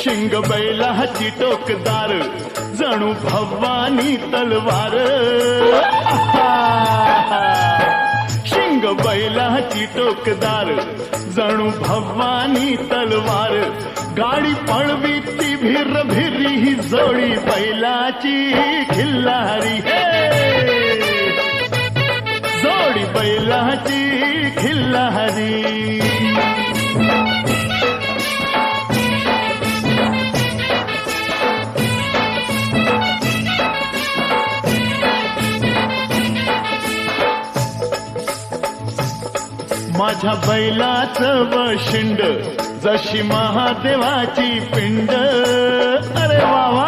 शिंग बैलाची टोकदार जणू भवानी तलवार. शिंग शिंग बैलाची टोकदार जणू भवानी तलवार. गाडी पळवी ती भिर भिरी ही जोडी बैलाची खिल्लारी. जोडी बैलाची खिल्लारी. माझ्या बैलाचं वशिंड जशी महादेवाची पिंड. अरे वा वा